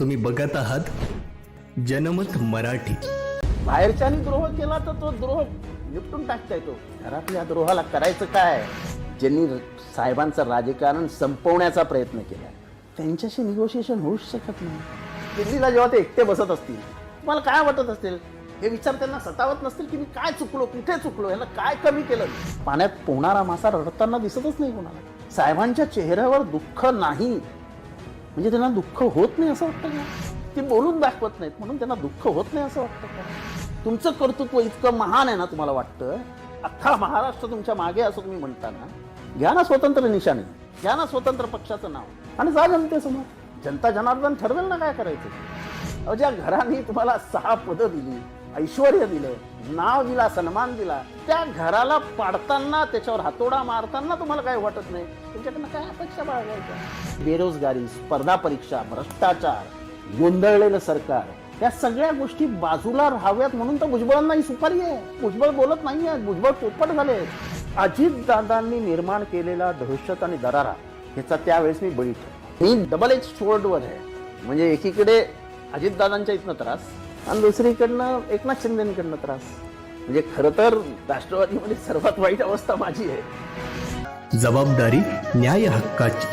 तुम्ही बघत आहात जनमत मराठी. बाहेरच्यानी द्रोह केला तर तो द्रोह निपटून टाकता येतो घरातल्या द्रोहाला करायचं काय? ज्यांनी साहेबांचं राजकारण संपवण्याचा प्रयत्न केला. त्यांच्याशी निगोशिएशन होऊच शकत नाही. दिल्लीला जेव्हा ते एकटे बसत असतील तुम्हाला काय वाटत असेल हे विचार त्यांना सतावत नसतील की मी काय चुकलो कुठे चुकलो ह्याला काय कमी केलं? पाण्यात पोहणारा मासा रडताना दिसतच नाही कोणाला. साहेबांच्या चेहऱ्यावर दुःख नाही. म्हणजे त्यांना दुःख होत नाही असं वाटतं का? ते बोलून दाखवत नाहीत म्हणून त्यांना दुःख होत नाही असं वाटतं का? तुमचं कर्तृत्व इतकं महान आहे ना तुम्हाला वाटतं? अख्खा महाराष्ट्र तुमच्या मागे असं तुम्ही म्हणताना घ्या ना स्वतंत्र निशाणी घ्या ना स्वतंत्र पक्षाचं नाव. आणि जा जनतेसमोर. जनता जनार्दन ठरवेल ना काय करायचं? अहो ज्या घराने तुम्हाला सहा पदं दिली ऐश्वर दिलं नाव दिला सन्मान दिला त्या घराला पाडताना त्याच्यावर हातोडा मारताना तुम्हाला काय वाटत नाही? तुमच्याकडनं काय अपेक्षा बाळगायच्या? बेरोजगारी स्पर्धा परीक्षा भ्रष्टाचार गोंधळलेलं सरकार या सगळ्या गोष्टी बाजूला राहाव्यात म्हणून तर भुजबळांना ही सुपारी आहे. भुजबळ बोलत नाहीये भुजबळ पोपट झाले. अजित दादांनी निर्माण केलेला दहशत आणि दरारा ह्याचा त्यावेळेस मी बळी ठरलो. मी डबल एच वर आहे. म्हणजे एकीकडे अजितदादांच्या इथनं त्रास आणि दुसरीकडनं एकनाथ शिंदेकडनं त्रास. म्हणजे खरं तर राष्ट्रवादीमध्ये सर्वात वाईट अवस्था माझी आहे. जबाबदारी न्याय हक्काची